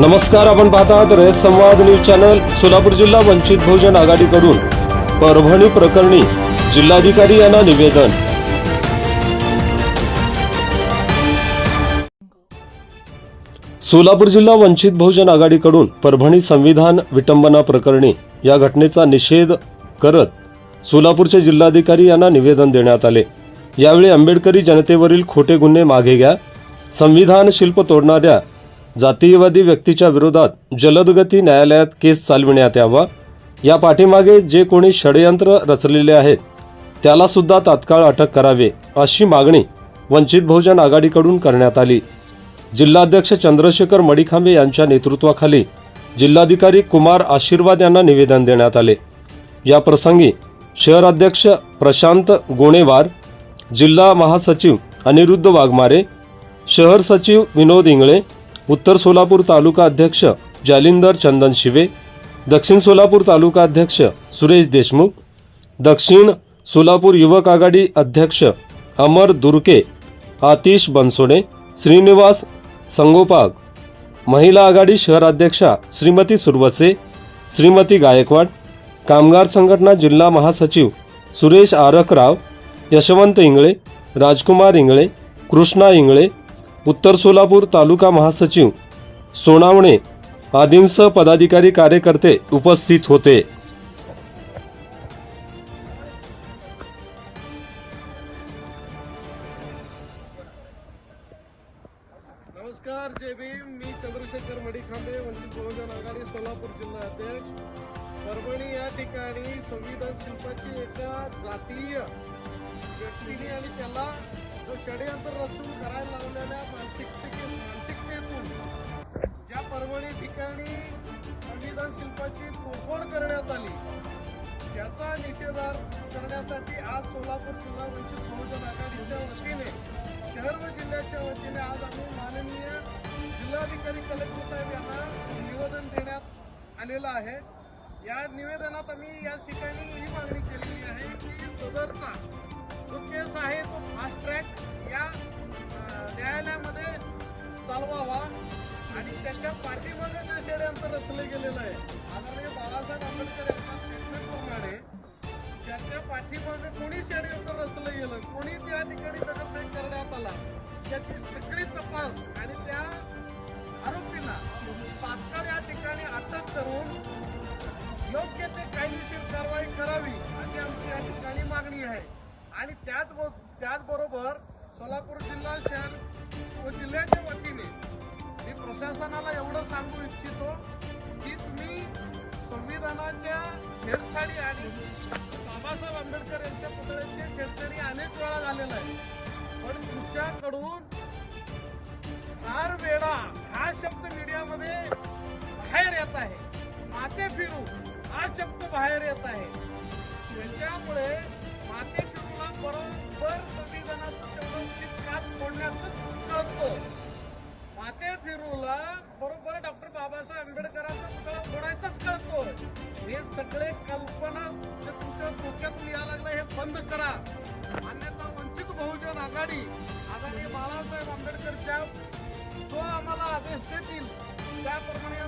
नमस्कार आपण पाहत आहात रेस संवाद न्यूज चॅनल सोलापूर जिल्हा वंचित बहुजन आघाडीकडून. परभणी प्रकरणी जिल्हाधिकारी यांना निवेदन. सोलापूर जिल्हा वंचित बहुजन आघाडीकडून परभणी संविधान विटंबना प्रकरणी या घटनेचा निषेध करत सोलापूरचे जिल्हाधिकारी यांना निवेदन देण्यात आले. यावेळी आंबेडकरी जनतेवरील खोटे गुन्हे मागे घ्या संविधान शिल्प तोडणाऱ्या जातीयवादी व्यक्तीच्या विरोधात जलदगती न्यायालयात केस चालविण्यात यावा. या पाठीमागे जे कोणी षडयंत्र रचलेले आहेत त्याला सुद्धा तात्काळ अटक करावे अशी मागणी वंचित बहुजन आघाडीकडून करण्यात आली. जिल्हाध्यक्ष चंद्रशेखर मडिखांबे यांच्या नेतृत्वाखाली जिल्हाधिकारी कुमार आशीर्वाद यांना निवेदन देण्यात आले. या प्रसंगी शहराध्यक्ष प्रशांत गोणेवार जिल्हा महासचिव अनिरुद्ध वाघमारे शहर सचिव विनोद इंगळे उत्तर सोलापूर तालुका अध्यक्ष जालिंदर चंदन शिवे दक्षिण सोलापूर तालुका अध्यक्ष सुरेश देशमुख दक्षिण सोलापूर युवक आघाडी अध्यक्ष अमर दुर्के आतिश बनसोडे श्रीनिवास संगोपाग महिला आघाडी शहराध्यक्षा श्रीमती सुरवसे श्रीमती गायकवाड कामगार संघटना जिल्हा महासचिव सुरेश आरकराव यशवंत इंगळे राजकुमार इंगळे कृष्णा इंगळे उत्तर सोलापूर तालुका महासचिव सोनावणे आदींसह पदाधिकारी कार्यकर्ते उपस्थित होते. नमस्कार जय भीम. मी चंद्रशेखर मडिखांबे वंचित बहुजन आघाडी सोलापूर जिल्हा अध्यक्ष. परभणी या ठिकाणी संविधान शिल्पाची एका जातीय व्यक्तीने आणि त्याला जो षडयंत्र रचून करायला लावलेल्या मानसिकते मानसिकतेतून ज्या परभणी ठिकाणी संविधान शिल्पाची तोडफोड करण्यात आली त्याचा निषेधार करण्यासाठी आज सोलापूर जिल्हा वंचित बहुजन आघाडीच्या वतीने शहर व जिल्ह्याच्या वतीने आज आम्ही माननीय जिल्हाधिकारी कलेक्टर साहेब यांना निवेदन देण्यात आलेलं आहे. या निवेदनात आम्ही या ठिकाणी ही मागणी केलेली आहे की सदरचा त्याच्या पाठीमागे त्या षडयंत्र रचलं गेलेलं आहे आदरणीय बाळासाहेब आंबेडकर यांच्या स्टेटमेंटप्रमाणे त्यांच्या पाठीमागे कोणी षडयंत्र रचलं गेलं कोणी त्या ठिकाणी दगडफेक करण्यात आला त्याची सगळी तपास आणि त्या आरोपीला तात्काळ या ठिकाणी अटक करून योग्य ते कायदेशीर कारवाई करावी अशी आमची या ठिकाणी मागणी आहे. आणि त्याच त्याचबरोबर सोलापूर जिल्हा शहर व जिल्ह्याच्या वतीने मी प्रशासनाला एवढं सांगू इच्छितो की तुम्ही संविधानाच्या छेडछाडी आणि बाबासाहेब आंबेडकर यांच्या पुतळ्याची छेडछाडी अनेक वेळा झालेला आहे. पण तुमच्याकडून फार वेळा हा शब्द मीडियामध्ये बाहेर येत आहे. माते फिरू हा शब्द बाहेर येत आहे. त्याच्यामुळे माते फिरूला बरोबर संविधानाचं कात कोण सगळे कल्पना जे तुमच्या डोक्यातून या लागलं हे बंद करा. अन्यथा वंचित बहुजन आघाडी आघाडी बाळासाहेब आंबेडकरच्या जो आम्हाला आदेश देतील त्याप्रमाणे